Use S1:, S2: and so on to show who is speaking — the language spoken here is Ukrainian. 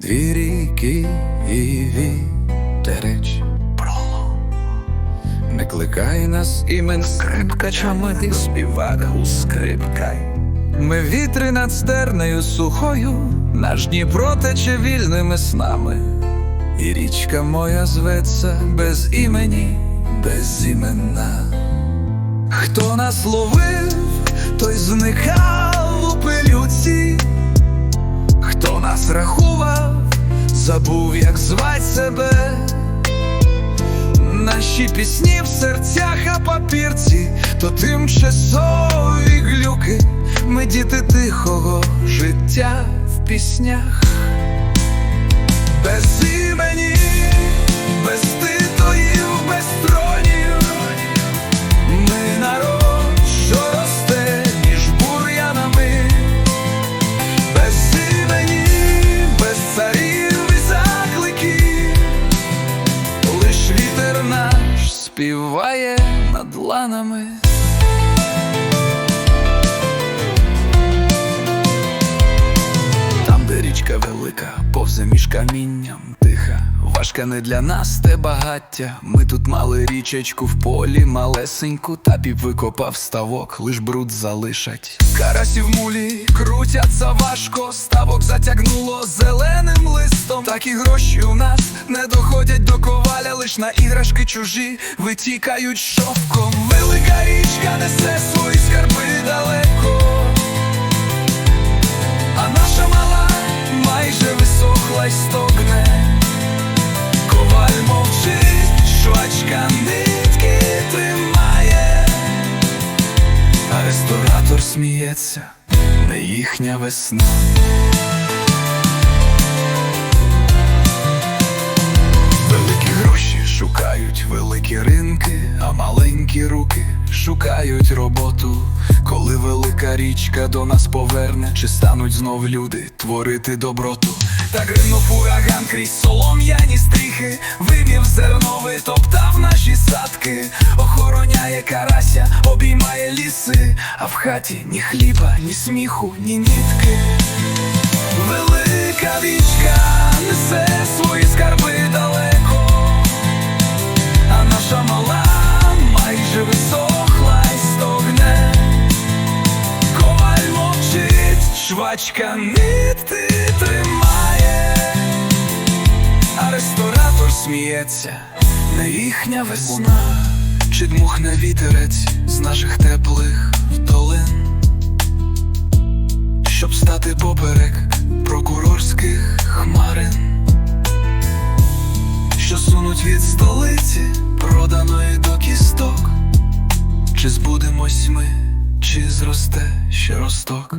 S1: Дві ріки і вітереч проло. Не кликай нас імен скрипкачами, ти співак у скрипкай. Ми вітри над стернею сухою, наш Дніпро тече вільними снами. І річка моя зветься без імені, без імена. Хто нас ловив, той зникав забув, як звать себе. Наші пісні в серцях, а папірці, то тимчасові глюки. Ми діти тихого життя в піснях. Без співає над ланами. Там, де річка велика, повзе між камінням тиха. Важка не для нас те багаття. Ми тут мали річечку в полі, малесеньку, та піп викопав ставок, лиш бруд залишать. Карасі в мулі крутяться важко, ставок затягнуло зеленим листом. Такі гроші у нас не доходять до коваля, лиш на іграшки чужі витікають шовком. Велика річка несе свої скарби далеко. А наша мала майже висохла й стогне. Коваль мовчить, швачка нитки тримає, а ресторатор сміється, не їхня весна. Маленькі руки шукають роботу. Коли велика річка до нас поверне, чи стануть знов люди творити доброту? Так гримнув ураган крізь солом'яні стріхи, вивів зерно, витоптав наші садки, охороняє карася, обіймає ліси, а в хаті ні хліба, ні сміху, ні нітки. Велика річка несе свої скарби мовчить, швачка тримає, а ресторатор сміється, не їхня весна, чи дмухне вітерець з наших теплих долин. Щоб стати поперек прокурорських хмарин, що сунуть від столиці, проданої до кісток, чи збудемось ми, чи зросте ще росток.